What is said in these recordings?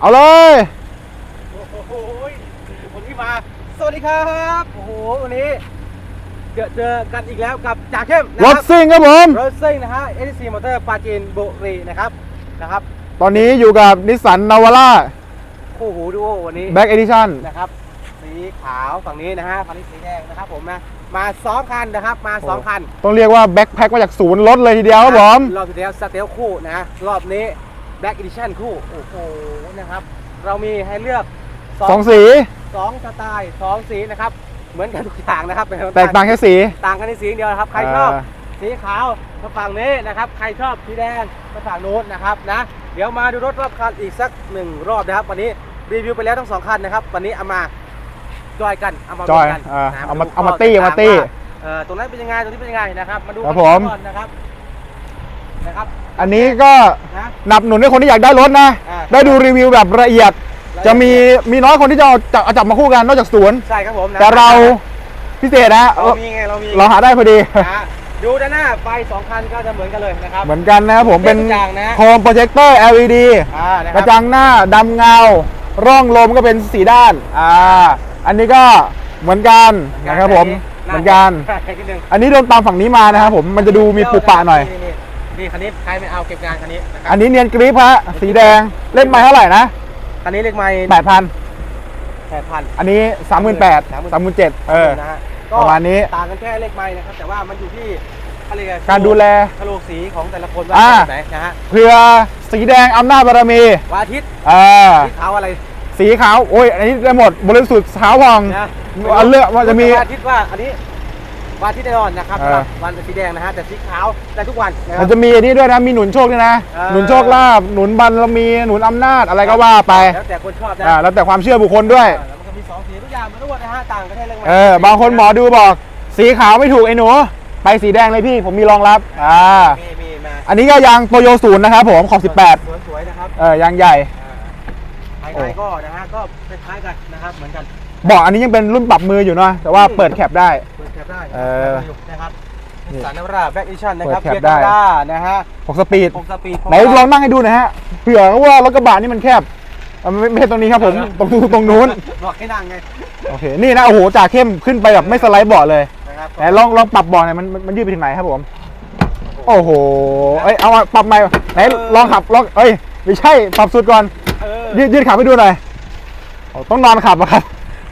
เอาเลย โอ้โหวันนี้มา สวัสดีครับ โอ้โห วันนี้เจอเจอกันอีกแล้วกับจ่าเข้มนะรคถรับซิ่งครับผม รถซิ่งนะฮะ SC Motor ปราจีนบุรีนะครับ นะครับ ตอนนี้อยู่กับนิสสันนาวาร่าโอ้โหดูวันนี้ แบ็กเอดิชั่นนะครับ สีขาวฝั่งนี้นะฮะ ฝั่งนี้สีแดงนะครับผมนะ มาสองคันนะครับ มาสองคัน ต้องเรียกว่าแบ็คแพ็คมาจากศูนย์รถเลยทีเดียวครับผม รอบที่แล้วสเตลคู่นะ รอบนี้ Black Edition คู่ โอ้โหนะครับ เรามีให้เลือกสองสี สองสไตล์สองสีนะครับ เหมือนกันทุกอย่างนะครับแตกต่างแค่สี ต่างกันในสีอย่างเดียวนะครับ ใครชอบเออสีขาวก็ฝั่งนี้นะครับ ใครชอบสีแดงก็ฝั่งนู้นนะครับนะ เดี๋ยวมาดูรถรอบคันอีกสักหนึ่งรอบนะครับ วันนี้รีวิวไปแล้วทั้งสองคันนะครับ วันนี้เอามาจอยกัน เอามาจอยรวกันเออนะเอามาดูเอามาข้ตี้เอามาตี้ต่งๆว่เออตรงนั้นเป็นยังไงตรงนี้เป็นยังไงนะครับ มาดูครับนผมก่อนนะครับ นะครับ อันนี้ก็นะ หนับหนุนให้คนที่อยากได้รถนะ อ่า ได้ดูรีวิวแบบละเอียด จะมีมีน้อยคนที่จะเอาจับเอาจับมาคู่กันนอกจากศูนย์ใช่ครับผมนะแต่เราพิเศษนะเรามีไงเรามีเราหาได้พอดีนะฮะดูด้านหน้าไฟสองคันก็จะเหมือนกันเลยนะครับ เหมือนกันนะครับผมเป็นทุกอย่างนะโฮมโปรเจคเตอร์ LED อ่านะคกรัระบจังหน้าดำเงา ร่องลมก็เป็นสีด้านอ่าอันนี้ก็เหมือนกันนะครับผมเหมือนกัน ใช่นิดนึงอันนี้เดินตามฝั่งนี้มานะครับผมมันจะดูมีปุปะหน่อยนี่ นี่คันนี้ใครไม่เอาเก็บงานคันนี้นะครัอันนี้เนียนกริปฮะสีแดงเล่นไปเท่าไหร่นะคันนี้เลขไม้8,000แปดพันอันนี้38,000 37,000เออนะฮะประมาณนี้ต่างกันแค่เลขไม้นะครับ แต่ว่ามันอยู่ที่อะไรอะการดูแลกระโหลกสีของแต่ละคนอ่าว่าแบบไหนนะฮะเพื่อสีแดงอำนาจบารมีวันอาทิตย์อ่าที่ขาวอะไร สีขาวโอ้ยอันนี้ได้หมดบริสุทธิ์ขาวผ่องนะอันเลือกว่าจะมีวันอาทิตย์ว่าอันนี้ วันอาทิตย์แน่นอนนะครับเออ สำหรับวันสีแดงนะฮะแต่สีขาวได้ทุกวันนะครัมับนจะมีอันนี้ด้วยนะ มีหนุนโชคด้วยนะ เออ หนุนโชคลาภหนุนบารมีหนุนอำนาจอะไรก็ว่าไปแล้วแต่คนชอบนะอ่าแล้วแต่ความเชื่อบุคคลด้วย อ่าแล้วมันก็มีสองสีทุกอย่างมันทั้งหมดนะฮะต่างกันแค่เรื่องเออบางคนหมอดูบอก สีขาวไม่ถูกไอ้หนู ไปสีแดงเลยพี่ผมมีรองรับอ่ามีมีมาอันนี้ก็ยางโตโยศูนย์นะครับผมขอบสวยๆนะครับ18เออยางใหญ่ อ่าภายในก็นะฮะก็คล้ายๆกันนะครับเหมือนกัน เบอกอันนี้ยังเป็นรุ่นปรับมืออยู่เนาะแต่ว่าเปิดแคปได้เปิดแคป ได้เอออยู่นะครับนี่สารนวราแบ็กอิชั่นนะครับเปิดแคปเกียร์ได้ธรรมดานะฮะ6สปีดหกสปีดไหนลองนั่งให้ดูหน่อยฮะเผื่อว่ารถกระบะนี่มันแคบเอาไม่ไม่ใช่ตรงนี้ครับผมตรงตรงนู้นบอกให้นั่งไงโอเคนี่นะโอ้โหจ่าเข้มขึ้นไปแบบไม่สไลด์เบาะเลยนะครับไหนลองลองปรับเบาะหน่อยมันมันมันยืดไปถึงไหนครับผม โอ้โหเอ้ยเอามาปรับใหม่ไหนลองขับลองเอ้ยไม่ใช่ปรับสุดก่อนเออยืดยืดขาไปดูหน่อยโอ้ต้องนอนขับอะครับ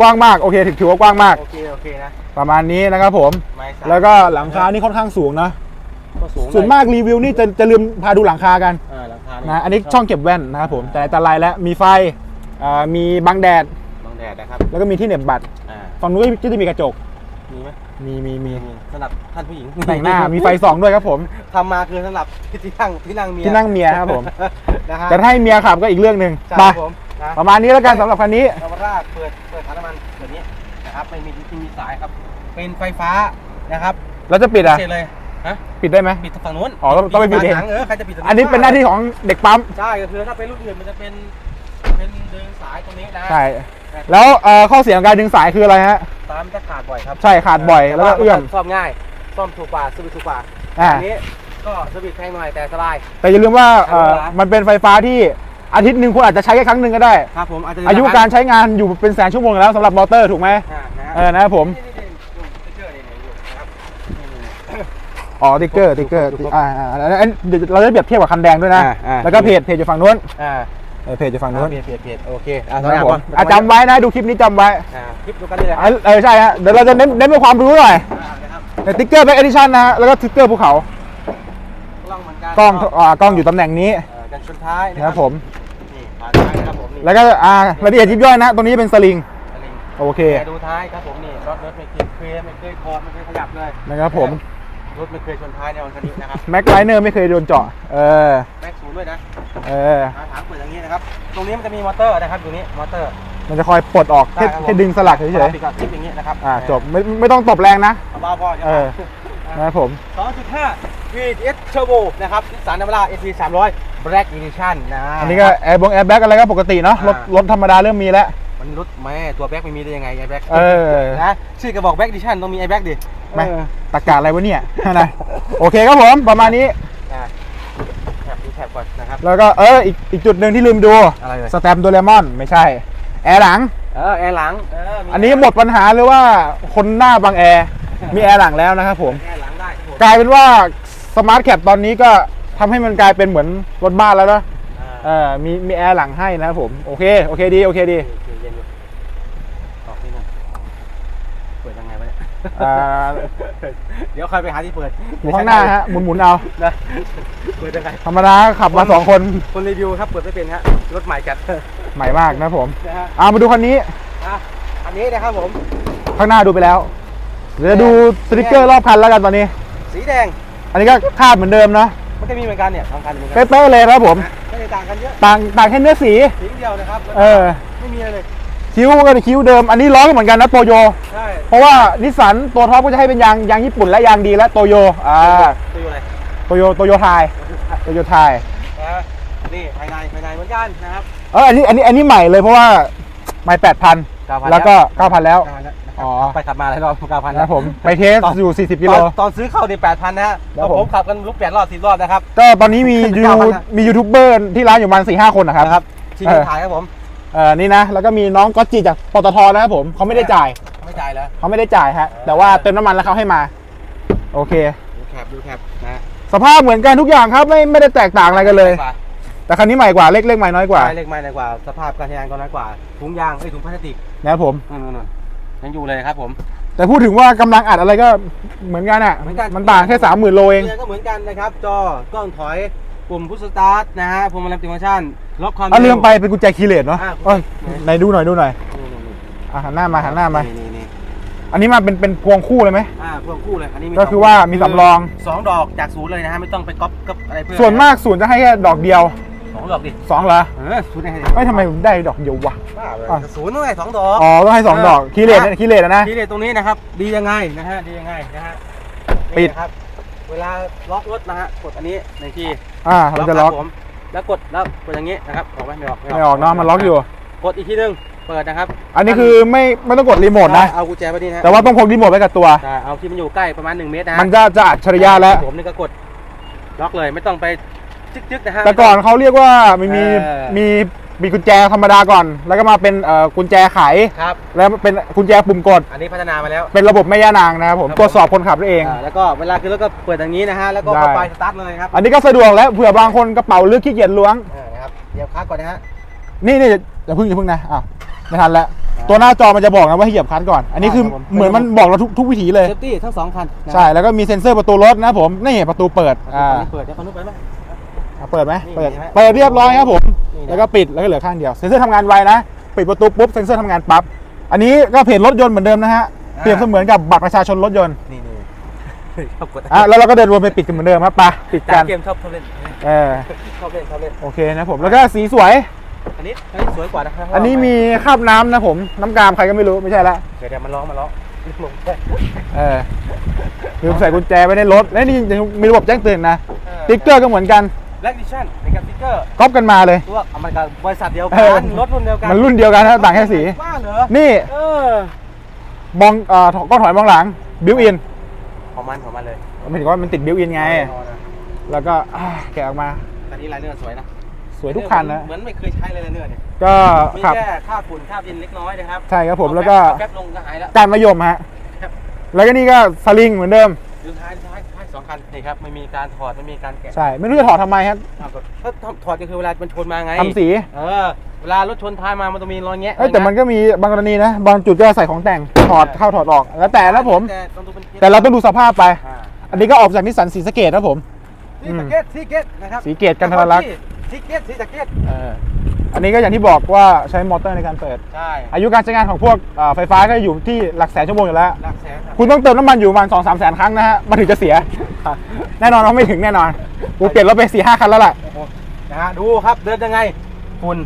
กว้างมากโอเคถือถือว่ากว้างมาก โอเคโอเคนะประมาณนี้นะครับผม ไม้สามแล้วก็หลังคานี่ค่อนข้างสูงนะก็สูงส่วนมากรีวิวนี่จะจะลืมพาดูหลังคากันอ่าหลังคานะอันนี้ช่องเก็บแว่นนะครับผมแต่แต่ลายแล้วมีไฟอ่ามีบังแดดบังแดดนะครับแล้วก็มีที่เหน็บบัตรอ่าฝั่งนู้นก็จะมีกระจกมีไหมมีมีมีมีสำหรับท่านผู้หญิงแต่งหน้ามีไฟส่องด้วยครับผม ทำมาคือสำหรับที่นั่งที่นั่งเมียที่นั่งเมียครับผม นะฮะ แต่ถ้าให้เมียขับก็อีกเรื่องหนึ่งใช่ไป ครับผม นะประมาณนี้แล้วกันสำหรับคันนี้นาวาร่าเปิดเปิดถังน้ำมันแบบนี้นะครับไม่มีที่มีสายครับ เป็นไฟฟ้านะครับแล้วจะปิดอะเสร็จเลยฮะปิดได้ไหมปิดฝั่งนู้นอ๋อต้องต้องไปปิดเองฝาถัเออใครจะปิดตรงอันนี้เป็นหน้าที่ของเด็กปั๊มใช่ก็คือถ้าเป็นรุ่นอื่นมันจะเป็นเป็นดึงสายตรงนี้นะใช่แล้วเอ่อข้อเสียของการดึงสายคืออะไรฮะตามนจะขาดบ่อยครับใช่ขาดบ่อยแล้วก็เอื้อมซ่อมง่ายซ่อมถูกกว่าสวิตช์ถูกกว่าอ่าอันนี้ก็สวิตช์แพงหน่อยแต่สบายแต่อย่าลืมว่าเอ่อครับมันเป็นไฟฟ้าที่ อาทิตย์หนึ่งคุณอาจจะใช้แค่ครั้งหนึ่งก็ได้ ครับผมอาจจะอายุการใช้งานอยู่เป็นแสนชั่วโมงแล้วสำหรับมอเตอร์ถูกไหมอ่านะเออนะครับผมนี่นี่นี่ดูสติ๊กเกอร์นี่นี่อยู่นะครับนี่อ๋อติ๊กเกอร์ติ๊กเกอร์ถูกครับอ่าอ่าอันอันเดี๋ยวเราจะเปรียบเทียบกับคันแดงด้วยนะอ่าอ่าแล้วก็เพจเพจอยู่ฝั่งนู้นอ่าเออเพจอยู่ฝั่งนู้นเปลี่ยนเปลี่ยนเปลี่ยนโอเคอ่านะครับผมก่อนอะจำไว้นะดูคลิปนี้จำไว้อ่าคลิปดูกันเลยนะอะเออใช่ฮะเดี๋ยวเราจะเน้นเน้นเป็นความรู้หน่อยอ่านะครับในติ๊กเกอร์แบ็กเอดิชั่นนะฮะแล้วก็ติ๊กเกอร์ภูเขากล้องเหมือนกันกล้องอ่ากล้องอยู่ตำแหน่งนี้เอ่อกันชนท้ายนะนะครับผมนี่ผ่าน ท้ายนะครับผมนี่แล้วก็อ่ารายละเอียดยิบย่อยนะ ตรงนี้เป็นสลิง สลิงโอเค แต่ดูท้ายครับผมนี่รถรถไม่เคยเคยไม่เคยคอร์ดไม่เคยขยับเลยนะครับผม รถไม่เคยชนท้ายในวันคันนี้นะครับแม็กไลเนอร์ไม่เคยโดนเจาะ เออ แม็กซ์ศูนย์ด้วยนะเอออ่าถามเปิดอย่างนี้นะครับ ตรงนี้มันจะมีมอเตอร์นะครับอยู่นี้มอเตอร์ มันจะคอยปลดออกแค่ได้ครับผม แค่ดึงสลักเฉยปิดกับคลิปอย่างนี้นะครับๆอ่าจบไม่ไม่ต้องตบแรงนะ เบาๆพอเออนะครับผม2.5 VTS Turbo นะครับนิสสันนาวาร่า ST 300 Black Edition นะอันนี้ก็แอร์บงแอร์แบ็กอะไรก็ปกติเนาะรถอ่ารรถธรรมดาเริ่มมีแล้ว มันรถแม่ตัวแบ็กไม่มีได้ยังไงไอ้แบ็กเออ นะชื่อก็บอก Black Edition ต้องมีไอ้แบ็กดิไม่เออตะกาอะไรวะเนี่ยนะโอเคครับผมประมาณนี้อะแคปดูแคปก่อนนะครับ แล้วก็เอออีกอีกจุดหนึ่งที่ลืมดูอะไรเลยสแตมป์โดเรมอนไม่ใช่ แอร์หลังเออแอร์หลังเอันนี้หมดปัญหาเลยว่าคนหน้าบางแอร์มีแอร์หลังแล้วนะครับผมแอร์หลังได้ครับผมกลายเป็นว่า สมาร์ทแคปตอนนี้ก็ทำให้มันกลายเป็นเหมือนรถบ้านแล้วนะอ่าเออมีมีแอร์หลังให้นะครับผม โอเค โอเคดี โอเคดีโอเคเย็นอยู่ออกนี่นะเปิดยังไงวะเนี่ยอ่าเดี๋ยวค่อยไปหาที่เปิดอยู่ข้างหน้าฮะ หมุนหมุนๆเอา นะเปิดยังไงธรรมดาขับมาสองคน คนรีวิวครับเปิดไม่เป็นฮะ รถใหม่จัดใหม่มากนะครับผม นะฮะเอามาดูคันนี้ อะอันนี้นะครับผม ข้างหน้าดูไปแล้ว เดี๋ยวจะดูสติกเกอร์รอบคันแล้วกันตอนนี้ สีแดงอั นนี้ก็คาดเหมือนเดิมเนาะมันจะมีเหมือนกันเนี่ยสองคันเหมือนกันเป๊ะๆเลยครับผม ไม่ได้ต่างกันเยอะต่างต่างแค่เนื้อสี สีเดียวนะครับเออ ไม่มีอะไรเลยคิ้วก็เป็นคิ้วเดิม อันนี้ล้อก็เหมือนกันนะโตโย ใช่เพราะว่านิสสันตัวท็อปก็จะให้เป็นยางยางญี่ปุ่นและยางดีและโตโย อ่า ตัวอยู่อะไรโตโยโตโยไทยโตโยไทย นะนี่ภายในภายในเหมือนกันนะครับ เอออันนี้อันนี้อันนี้ใหม่เลยเพราะว่าไม่แปดพัน9,000แล้วก็เก้าพันแล้ว9,000แล้ว อ๋อไปขับมาหลายรอบเก้าพันนะผม ไปเทสอยู่ 40 กิโลตอนตอนซื้อเข้าในแปดพันนะฮะครับผม ผมขับกันลุกแปดรอบสิบรอบนะครับ ก็ตอนนี้มียู9,000นะ มียูทูบเบอร์ที่ร้านอยู่ประมาณสี่ห้าคนนะครับ นะครับที่เออถ่ายครับผม เออนี่นะ แล้วก็มีน้องก๊อตจีจากปตทนะครับผมเขาไม่ได้จ่ายไม่จ่ายแล้ว เขาไม่ได้จ่ายฮะ แต่ว่าเติมน้ำมันแล้วเขาให้มา โอเค ดูแคปดูแคปนะสภาพเหมือนกันทุกอย่างครับ ไม่ไม่ได้แตกต่างอะไรกันเลยกว่าแต่คันนี้ใหม่กว่า เล็กเล็กใหม่น้อยกว่าใช่เล็กไม่น้อยกว่า สภาพการใช้งานก็น้อยกว่า ถุงยางไอ้ยถุงพลาสติกนะครับผมนู่นๆๆ ยังอยู่เลยครับผม แต่พูดถึงว่ากำลังอัดอะไรก็เหมือนกันอะเหมือนกัน มันต่างแค่สามหมื่นโลเองเก็เหมือนกันนะครับ จอกล้องถอยปุ่มพุชสตาร์ทนะฮะพวงมาลัยติฟังก์ชันล็อกความอะลืมไปเป็นกุญแจคีย์เลสเนาะอะ เอ้ยไหนดูหน่อยดูหน่อยนี่ๆอะหันหน้ามาหันหน้ามาๆนี่นี่อันนี้มาเป็นเป็นพวงคู่เลยไหม อ่าพวงคู่เลยอันนี้มีก็คือว่ามีสำรอง สองดอกจากศูนย์เลยนะฮะไม่ต้องไปก๊อปกับอะไรเพื่อส่วนมากศูนย์จะให้แค่ดอกเดียว สองดอกดิสองเหรอเออศูนย์ได้ให้เอ้ยทำไมผมได้ดอกเดียววะบ้าเลยอะ ศูนย์ต้องให้สองดอก อ๋อต้องให้สองดอกคีย์เลสอะคีย์เลสอะนะ ทีเด็ดตรงนี้นะครับ ดียังไงนะฮะ ดียังไงนะฮะปิด นี่นะครับ เวลาล็อกรถนะฮะ กดอันนี้หนึ่งทีอ่ามันจะล็อกครับผมแล้วกดแล้วกดอย่างนี้นะครับออกไหมไม่ออกไม่ออกเนาะมันล็อกอยู่ กดอีกทีหนึงเปิดนะครับอันนี้คือไม่ไม่ต้องกดรีโมทนะ เอากุญแจไปนี่นะฮะแต่ว่าต้องพกรีโมทไว้กับตัว ใช่เอาที่มันอยู่ใกล้ประมาณ1เมตรนะฮะ มันจะจะอัจฉริยะแล้ว ผมนี่ก็กดล็อกเลยไม่ต้องไป จึ๊กๆนะฮะ แต่ก่อนเขาเรียกว่ามันมีเออ มีมีกุญแจธรรมดาก่อน แล้วก็มาเป็นเอ่อกุญแจไข ครับ แล้วเป็นกุญแจปุ่มกด อันนี้พัฒนามาแล้ว เป็นระบบแม่ย่านางนะครับผมครับตรวจสอบคนขับได้เอง อ่าแล้วก็เวลาขึ้นรถก็เปิดอย่างนี้นะฮะ แล้วก็ได้เข้าไปสตาร์ทเลยครับอันนี้ก็สะดวกแล้วเผื่อบางคนกระเป๋าลึกขี้เกียจล้วง อ่านะครับเดี๋ยวคัสก่อนนะฮะ นี่นี่อย่าเพึ่งอย่าเพึ่งนะอะไม่ทันแล้วอ่าตัวหน้าจอมันจะบอกนะว่าให้เหยียบคลันก่อน อันนี้คือครับผม เหมือนมันบอกเราทุกทุกวิถีเลย เซฟตี้ทั้งสองคันนะใช่แล้วก็มีเซ็นเซอร์ประตูรถนะครับผมนี่ประตูเปิดอ่าอ่าเปิดเดี๋ยวคันนู้นเปิดไหมอะ เปิดไหมนี่เปิดเห็นไหมเปิดเรียบร้อยครับผมนี่นะแล้วก็ปิดแล้วก็เหลือข้างเดียว เซ็นเซอร์ทำงานไวนะ ปิดประตูปุ๊บเซ็นเซอร์ทำงานปั๊บ อันนี้ก็เพจรถยนต์เหมือนเดิมนะฮะ เปรียบเสมือนกับบัตรประชาชนรถยนต์ นี่นี่ชอบกดอะแล้วเราก็เดินวนไปปิดกันเหมือนเดิมครับไปปิดจากักนเกมชอบชอบเล่นเออชอบเล่นชอบเล่น โอเคนะผม แล้วก็สีสวย อันนี้อันนี้สวยกว่านะครับ อันนี้มีคราบน้ำนะผม น้ำกามใครก็ไม่รู้ไม่ใช่ละ เดี๋ยวเดี๋ยวมันร้องมันร้องลงไปเออลืมใส่กุญแจไว้ในรถ และนี่ยังมีระบบแจ้งเตือนนะติ๊กเกอร์ก็เหมือนกัน แลกดิชั่นเป็นกับสติ๊กเกอร์ก๊อปกันมาเลย ตัวเอามันกับบริษัทเดียวเอกัอ นรถรุ่นเดียวกันมันรุ่นเดียวกันนะต่างแค่สีบ้าเหรอนี่เออมองเอ่อก็ถอยมองหลังบิวอินของมันของมันเลยหมายถึงว่ามันติดบิวอินไงแล้วก็อ่าแกะออกมาอันนี้ลายเนื้อสวยนะสวยทุกคันนะเหมือนไม่เคยใช้เลยลายเนื้อเนี่ยก็มีขับ แค่ค่าฝุ่นค่าดินเล็กน้อยนะครับใช่ครับผมแล้วก็แป๊บลงก็หายแล้ว การมะยมฮะ ครับ แล้วก็นี่ก็สลิงเหมือนเดิม ดูท้ายท้ายท้ายสองคันนี่ครับไม่มีการถอดไม่มีการแกะใช่ ไม่รู้จะถอดทำไมครับอ้าวก็ถ้าถอดก็คือเวลามันชนมาไงทำสีเออเวลา รถชนท้ายมามันต้องมีรอยแงะเอ้ยแต่มันก็มีบางกรณีนะ บางจุดก็ใส่ของแต่งถอดเข้าถอดออก แล้วแต่นะผม แต่ต้องดูเป็นแต่เราต้องดูสภาพไป อ่าอันนี้ก็ออกจากนิสสันสีสะเกตนะผมสีสะเก็ตสีเก็ตนะครับสีเกตกันทรลักษณ์สีเก็ตสีสะเก็ตเออ อันนี้ก็อย่างที่บอกว่าใช้มอเตอร์ในการเปิด ใช่อายุการใช้งานของพวกเอ่อไฟฟ้าก็อยู่ที่หลักแสนชั่วโมงอยู่แล้ว หลักแสนครับคุณต้องเติมน้ำมันอยู่ประมาณสองสามแสนครั้งนะฮะ มันถึงจะเสีย แน่นอนว่าไม่ถึงแน่นอน กูเปลี่ยนรถไปสี่ห้าคันแล้วล่ะโอ้โหนะฮะดูครับเดินยังไงฝุ่น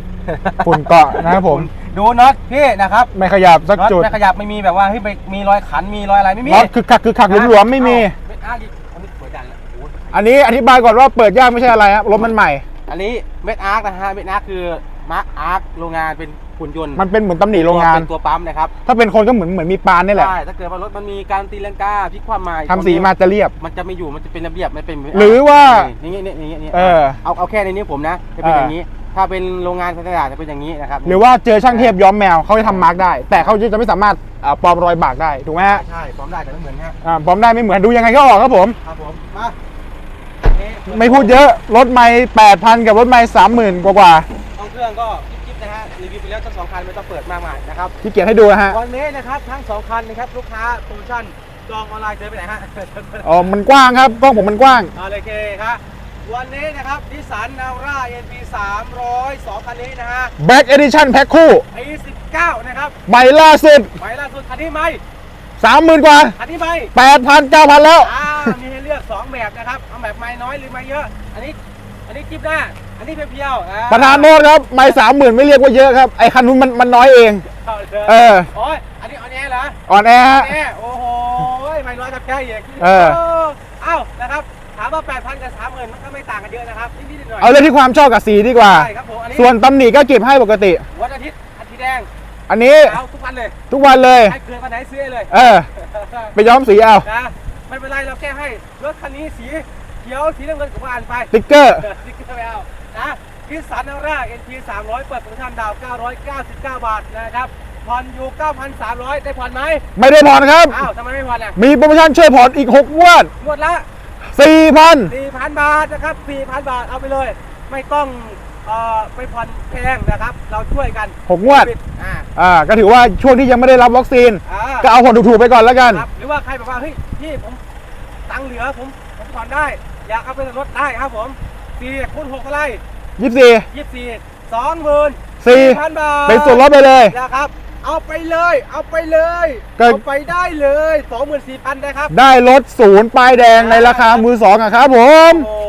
ฝุ่นเกาะนะครับผม ดูน็อตพี่นะครับไม่ขยับสักน็อตจุดไม่ขยับไม่มีแบบว่าเฮ้ยไปมีรอยขันมีรอยอะไรไม่มีน็อตคือคักคือคักหลวมๆไม่มีไม่อ้าวอีกอันนี้สวยจังเลยโอ้โหอันนี้อธิบายก่อนว่าเปิดยากไม่ใช่อะไรครับรถมันใหม่ อันนี้เม็ดอาร์คนะฮะเม็ดอาร์คคือ มาร์คอาร์คโรงงานเป็นหุ่นยนต์มันเป็นเหมือนตำหนิโรงงาน เป็นตัวปั๊มนะครับถ้าเป็นคนก็เหมือนเหมือนมีปานนี่แหละ ใช่ถ้าเกิดว่ารถมันมีการตีลังกาพลิกความหมายทำสีมาจะเรียบ มันจะไม่อยู่มันจะเป็นระเบียบมันเป็นหรือว่านี่นี่นี่นี่นี่เออเอาเอาแค่ในนี้ผมนะจะเป็นอย่างนี้ ถ้าเป็นโรงงานสแตนดาร์ดจะเป็นอย่างนี้นะครับหรือว่าเจอช่างเทพย้อมแมวเขาจะทำมาร์กได้ แต่เขาจะไม่สามารถอ่าปลอมรอยบากได้ถูกไหมฮะใช่พร้อมได้แต่ไม่เหมือนฮะอ่าปลอมได้ไม่เหมือนดูยังไงก็ออกครับผมครับผมมานี่ไม่พูดเยอะรถไม่แปดพันกับรถไม่สามหมื่นกว่าห้อง เครื่องก็จิ๊บๆนะฮะรีวิวไปแล้วทั้งสองคันไม่ต้องเปิดมากมายนะครับๆที่เกียรให้ดูนะฮะ วันนี้นะครับทั้งสองคันนะครับลูกค้าโปรโมชั่นจองออนไลน์เจอไปไหนฮะ อ๋อ มันกว้างครับ กล้องผมมันกว้าง เอาเลยเคครับวันนี้นะครับนิสสันนาวร่า NP 300สองคันนี้นะฮะ Black Edition แพ็คคู่ปี19 นะครับใหม่ล่าสุดหมายล่าสุดคันนี้ไหมสามหมื่นกว่า คันนี้ไหมแปดพันเก้าพันแล้ว อ่ามีให้เลือก 2 แบบนะครับ เอาแบบไม้น้อยหรือไม้เยอะ อันนี้ อันนี้จิ๊บหน้า อันนี้เพียวๆอ่ประธานโทษครับไม่สามหมื่นไม่เรียกว่าเยอะครับ ไอ้คันนู้นมันมันน้อยเอง เอาเลยเออ โอ้ยอันนี้อันนี้เหรอ อ่อนแอฮะ แน่โอ้โหไม้น้อยกับแค่เองเออ เอ้านะครับ ถามว่า 8,000 กับ 30,000 มันก็ไม่ต่างกันเยอะนะครับ นิดๆหน่อยๆเอาเรื่องที่ความชอบกับสีดีกว่า ใช่ครับผม อันนี้ส่วนตำหนิก็เก็บให้ปกติ วันอาทิตย์อาทิตย์แดงอันนี้เอาทุกวันเลย ทุกวันเลยใครเกินวันไหนซื้อให้เลย เออ ไปย้อมสีเอา นะไม่เป็นไรเราแก้ให้ รถคันนี้สี เขียวสีน้ำเงินกับอ่านไปติ๊กเกอร์สติ๊กเกอร์ไม่เอานะพิสันนาร่า NT 300 เปิดโปรโมชั่นดาว 999 บาทนะครับผ่อนอยู่ 9,300 ได้ผ่อนไหมไม่ได้ผ่อนครับ อ้าวทำไมไม่ผ่อนอะมีโปรโมชั่นช่วยผ่อนอีก6งวดงวดละ 4,000 4,000 บาทนะครับ 4,000 บาทเอาไปเลย ไม่ต้องเอ่อไปผ่อนแพงนะครับ เราช่วยกันหกงวด อ่าอ่าก็ถือว่าช่วงที่ยังไม่ได้รับวัคซีน อ่าก็เอาผ่อนถูกๆไปก่อนแล้วกัน ครับหรือว่าใครบอกว่าเฮ้ยพี่ผมตังค์เหลือผมผมผ่อนได้ อยากเอาไปรถได้ครับผม4คูณ6เท่าไหร่24ยี่สี่สองหมื่นสี่พันบาทเป็นส่วนลดไปเลยนะครับ เอาไปเลย เอาไปเลยก็เอาไปได้เลยสองหมื่นสี่พันนะครับ ได้รถศูนย์ป้ายแดงในราคามือสองอะครับผมโอ้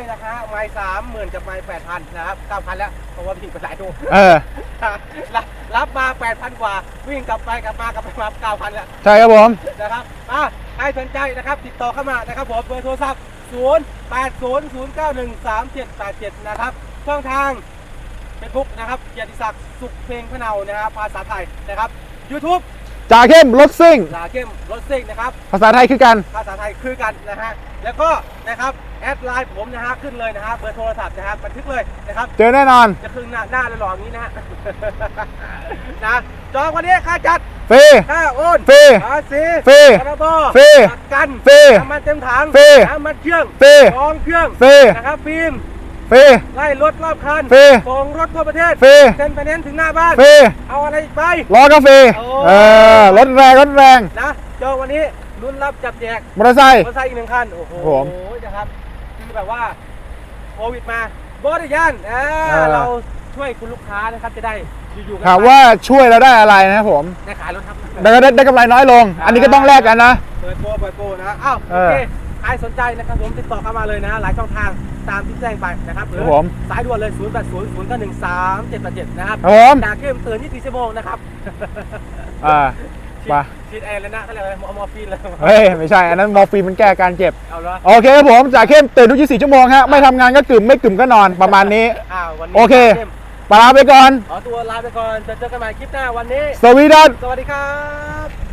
ยนะคะไม่สามหมื่นกับไม่แปดพันนะครับเก้าพันแล้วเพราะว่าผิดไปหลายตัวเออรับรับมาแปดพันกว่า วิ่งกลับไปกลับมากลับไปมาเก้าพันแล้วใช่ครับผมนะครับอะใครสนใจนะครับ ติดต่อเข้ามานะครับผมเบอร์โทรศัพท์ 0 8 0 0 9 1 3 7 8 7นะครับช่องทางเฟซบุ๊กนะครับเกียรติศักดิ์สุขเพลงพะเนานะครับภาษาไทยนะครับ YouTube จ่าเข้มรถซิ่งลาเข้มรถซิ่งนะครับ ภาษาไทยคือกัน ภาษาไทยคือกันนะฮะแล้วก็นะครับแอดไลน์ผมนะฮะขึ้นเลยนะฮะเบอร์โทรศัพท์นะฮะบันทึกเลยนะครับ เจอแน่นอน จะขึ้นหน้าหน้าหล่อๆอย่างนี้นะฮะ นะ จองวันนี้ค่าจัดฟรี ค่าโอนฟรีภาษีฟรีพรบฟรีประกันฟรีน้ำมันเต็มถังฟรีน้ำมันเครื่องฟรีกองเครื่องฟรีนะครับฟิล์มฟรีไล่รถรอบคันฟรีส่งรถทั่วประเทศฟรีเซ็นไปเน้นถึงหน้าบ้านฟรีเอาอะไรอีกไปล้อก็ฟรีโอ้เออรถแรงรถแรงนะเจอวันนี้รุ่นรับจับแจกมอเตอร์ไซค์มอเตอร์ไซค์อีกหนึ่งคันโอ้โหครับผมนะครับคือแบบว่าโควิดมาบริยานอ่าเออเราช่วยคุณลูกค้านะครับจะได้ อยู่ๆกันถามว่าช่วยเราได้อะไรนะครับผมได้ขายรถครับ แล้วก็ได้ได้กำไรน้อยลง อันนี้ก็ต้องแลกกันนะ เปิดโปรเปิดโปรนะอ้าวเอโออเคใครสนใจนะครับผมติดต่อเข้ามาเลยนะ หลายช่องทางตามที่แจ้งไปนะครับหรืครับผม สายด่วนเลย 0 8 0 0 9 1 3 7 8 7 นะครับครับผมจากเข้มเตือน24ชั่วโมงนะครับอ่าฉีดไป ฉีดแอร์แล้วนะเขาเรียกอะไรเอามอร์ฟีนเลยเฮ้ยไม่ใช่อันนั้นมอร์ฟีนมันแก้การเจ็บ เอาละโอเคครับผมจ่าเข้มตื่นทุก 24 ชั่วโมงฮะไม่ทำงานก็กึ่มไม่กึ่มก็นอนประมาณนี้ อ้าววันนี้โอเคเข้ม ปลาไปก่อน ขอตัวลาไปก่อนจะเจอกันใหม่คลิปหน้าวันนี้ สวีดันสวัสดีครับ